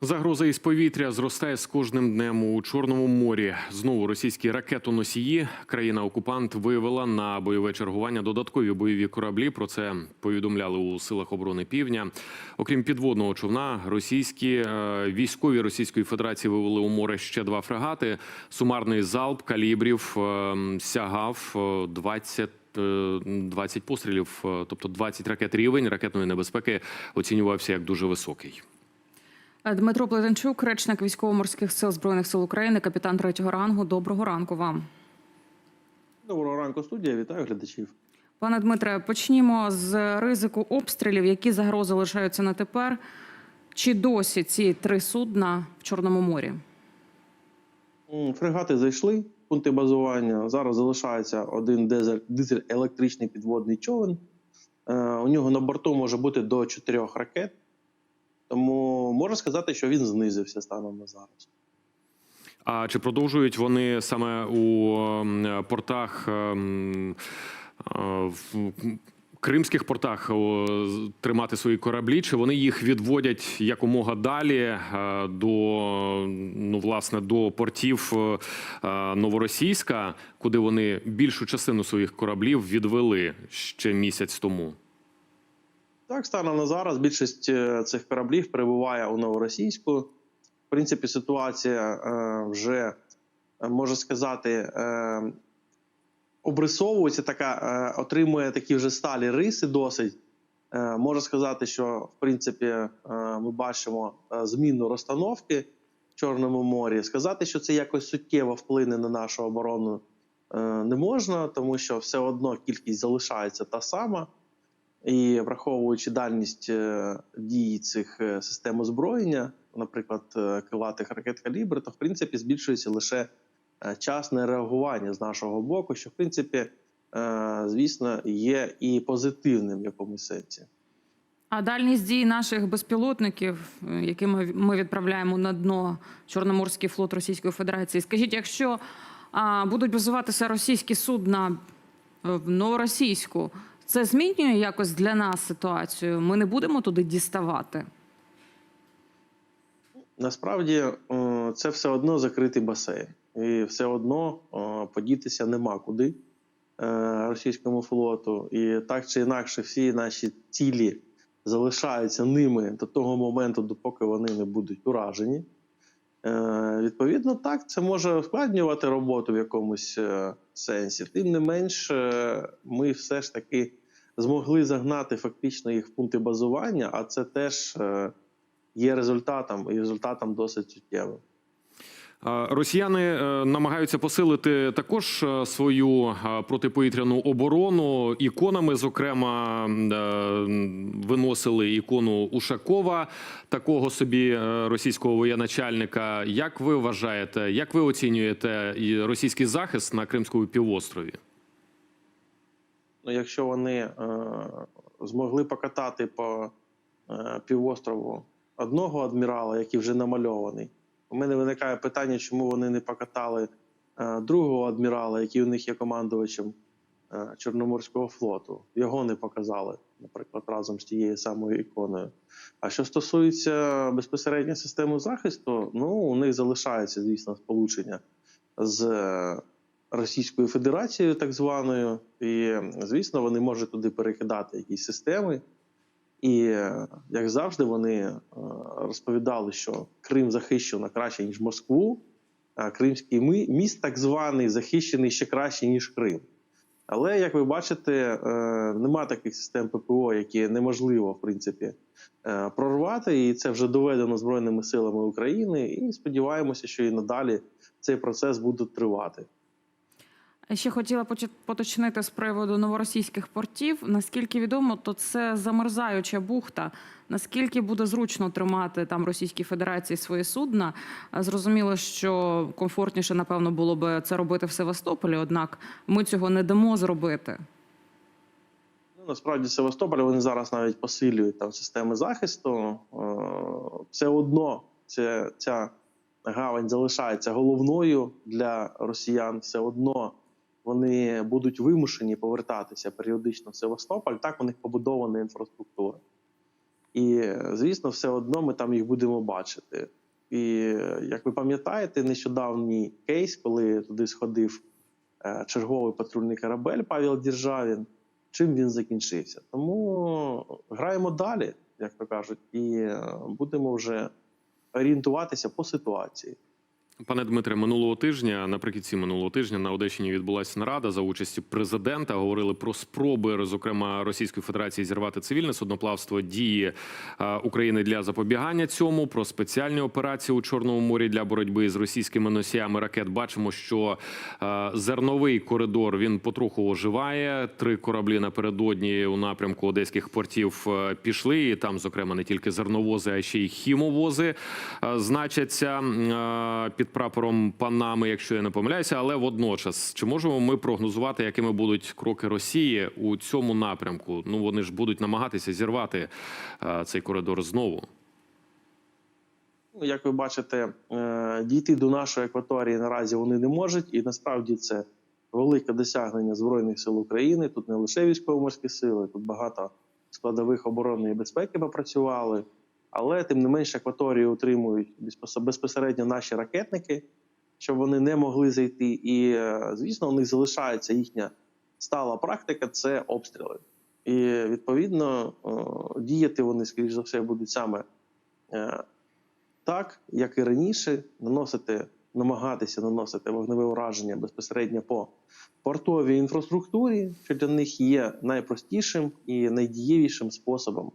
Загроза із повітря зростає з кожним днем у Чорному морі. Знову російські ракетоносії. Країна-окупант вивела на бойове чергування додаткові бойові кораблі. Про це повідомляли у силах оборони Півдня. Окрім підводного човна, російські е, військові Російської Федерації вивели у море ще два фрегати. Сумарний залп калібрів е, сягав е, 20 е, 20 пострілів, тобто 20 ракет. Рівень ракетної небезпеки оцінювався як дуже високий. Дмитро Плетенчук, речник військово-морських сил збройних сил України, капітан третього рангу. Доброго ранку вам. Доброго ранку, студія. Вітаю глядачів. Пане Дмитре, почнімо з ризику обстрілів. Які загрози лишаються на тепер? Чи досі ці три судна в Чорному морі? Фрегати зайшли, пункти базування. Зараз залишається один дизель, дизель електричний підводний човен. Е, у нього на борту може бути до чотирьох ракет. Тому можна сказати, що він знизився станом на зараз. А чи продовжують вони саме у ем, портах ем, е, в кримських портах тримати свої кораблі? Чи вони їх відводять якомога далі е, до ну власне до портів е, Новоросійська, куди вони більшу частину своїх кораблів відвели ще місяць тому? Так, станом на зараз більшість е, цих кораблів перебуває у новоросійську. В принципі, ситуація е, вже е, можна сказати, обрисовується, така отримує такі вже сталі риси досить. Можна сказати, що в принципі ми бачимо зміну розстановки в Чорному морі. Сказати, що це якось суттєво вплине на нашу оборону, не можна, тому що все одно кількість залишається та сама. І враховуючи дальність е, дії цих е, систем озброєння, наприклад, е, крилатих ракет калібр, то в принципі збільшується лише час на реагування з нашого боку, що в принципі, звісно, є і позитивним в якомусь сенсі. А дальність дій наших безпілотників, якими ми відправляємо на дно Чорноморський флот Російської Федерації. Скажіть, якщо будуть базуватися російські судна в новоросійську, це змінює якось для нас ситуацію? Ми не будемо туди діставати. Насправді е, це все одно закритий басейн, і все одно е, подітися нема куди е, російському флоту. І так чи інакше, всі наші цілі залишаються ними до того моменту, допоки вони не будуть уражені. Відповідно, так, це може ускладнювати роботу в якомусь сенсі. Тим не менш, ми все ж таки змогли загнати фактично їх в пункти базування, а це теж. е, є результатом і результатом досить суттєвим. Росіяни е, намагаються посилити також е, свою протиповітряну оборону іконами. Зокрема, виносили ікону Ушакова, такого собі російського воєначальника. Як ви вважаєте, як ви оцінюєте російський захист на Кримському півострові? Ну, якщо вони е, змогли покатати по е, півострову одного адмірала, який вже намальований, у мене виникає питання, чому вони не покатали е, другого адмірала, який у них є командувачем Чорноморського флоту. Його не показали, наприклад, разом з тією самою іконою. А що стосується безпосередньо системи захисту, ну у них залишається, звісно, сполучення з Російською Федерацією, так званою, і звісно, вони можуть туди перекидати якісь системи. І як завжди, вони е, розповідали, що Крим захищено краще ніж Москву, а Кримський міст, так званий, захищений ще краще ніж Крим. Але як ви бачите, е, нема таких систем ППО, які неможливо в принципі е, прорвати, і це вже доведено збройними силами України. І сподіваємося, що і надалі цей процес буде тривати. Ще хотіла поточнити з приводу новоросійських портів. Наскільки відомо, то це замерзаюча бухта. Наскільки буде зручно тримати там Російській Федерації свої судна? Зрозуміло, що комфортніше, напевно, було би це робити в Севастополі, однак ми цього не дамо зробити. Ну, насправді Севастополь вони зараз навіть посилюють там системи захисту. Е, Все одно це, ця гавань залишається головною для росіян. Все одно вони будуть вимушені повертатися періодично в Севастополь. Так у них побудована інфраструктура. І, звісно, все одно ми там їх будемо бачити. І як ви пам'ятаєте, нещодавній кейс, коли туди сходив е, черговий патрульний корабель Павел Діржавін, чим він закінчився. Тому граємо далі, як то кажуть, і е, будемо вже орієнтуватися по ситуації. Пане Дмитре, минулого тижня, наприкінці минулого тижня, на Одещині відбулася нарада за участі президента. Говорили про спроби, зокрема Російської Федерації, зірвати цивільне судноплавство дії е, України для запобігання цьому. Про спеціальні операції у Чорному морі для боротьби з російськими носіями ракет. Бачимо, що е, зерновий коридор він потроху оживає. Три кораблі напередодні у напрямку одеських портів е, пішли. І там, зокрема, не тільки зерновози, а ще й хімовози значаться е, під прапором Панами, якщо я не помиляюся. Але водночас, чи можемо ми прогнозувати, якими будуть кроки Росії у цьому напрямку? Ну вони ж будуть намагатися зірвати е, цей коридор знову. Ну, Як ви бачите, е, дійти до нашої екваторії наразі вони не можуть, і насправді це велике досягнення Збройних сил України. Тут не лише військово-морські сили, тут багато складових оборони і безпеки попрацювали. Але тим не менш екваторію утримують безпос- безпосередньо наші ракетники, щоб вони не могли зайти. І, е, звісно, у них залишається їхня стала практика це обстріли. І відповідно діяти вони, скоріш за все, будуть саме е, так, як і раніше, наносити, намагатися наносити вогневе ураження безпосередньо по портовій інфраструктурі, що для них є найпростішим і найдієвішим способом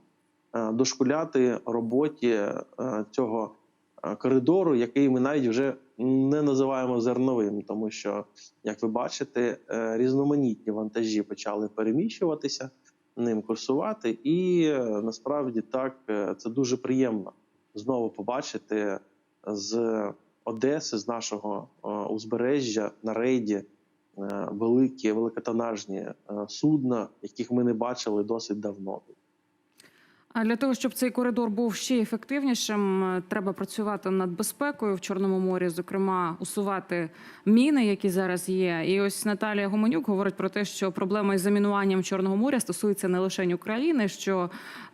дошкуляти роботі е, цього е, коридору, який ми навіть вже не називаємо зерновим, тому що, як ви бачите, е, різноманітні вантажі почали переміщуватися, ним курсувати, і е, насправді так е, це дуже приємно знову побачити з Одеси, з нашого е, узбережжя на рейді е, великі великотонажні е, судна, яких ми не бачили досить давно. А для того, щоб цей коридор був ще ефективнішим, е, треба працювати над безпекою в Чорному морі, зокрема усувати міни, які зараз є. І ось Наталія Гуменюк говорить про те, що проблема із замінуванням Чорного моря стосується не лише України, що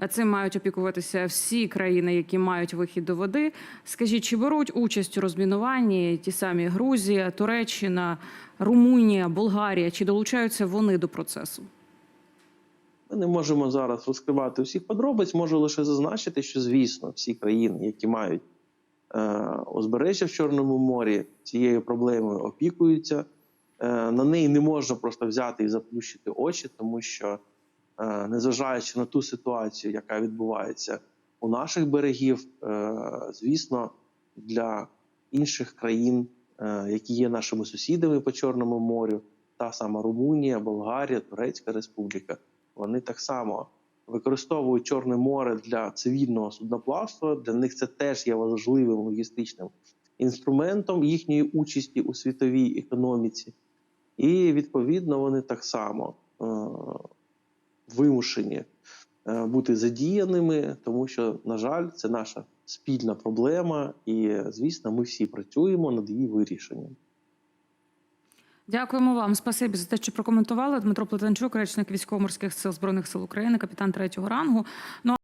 цим мають опікуватися всі країни, які мають вихід до води. Скажіть, чи беруть участь у розмінуванні ті самі Грузія, Туреччина, Румунія, Болгарія? Чи долучаються вони до процесу? Ми не можемо зараз розкривати усіх подробиць. Можу лише зазначити, що звісно, всі країни, які мають е, узбережжя в Чорному морі, цією проблемою опікуються. Е, на неї не можна просто взяти і заплющити очі, тому що, е, незважаючи на ту ситуацію, яка відбувається у наших берегів, е, звісно, для інших країн, е, які є нашими сусідами по Чорному морю, та сама Румунія, Болгарія, Турецька Республіка, вони так само використовують Чорне море для цивільного судноплавства. Для них це теж є важливим логістичним інструментом їхньої участі у світовій економіці. І відповідно вони так само е- вимушені е, бути задіяними, тому що, на жаль, це наша спільна проблема, і звісно, ми всі працюємо над її вирішенням. Дякуємо вам. Спасибі за те, що прокоментували. Дмитро Плетенчук, речник військово-морських сил збройних сил України, капітан третього рангу. Ну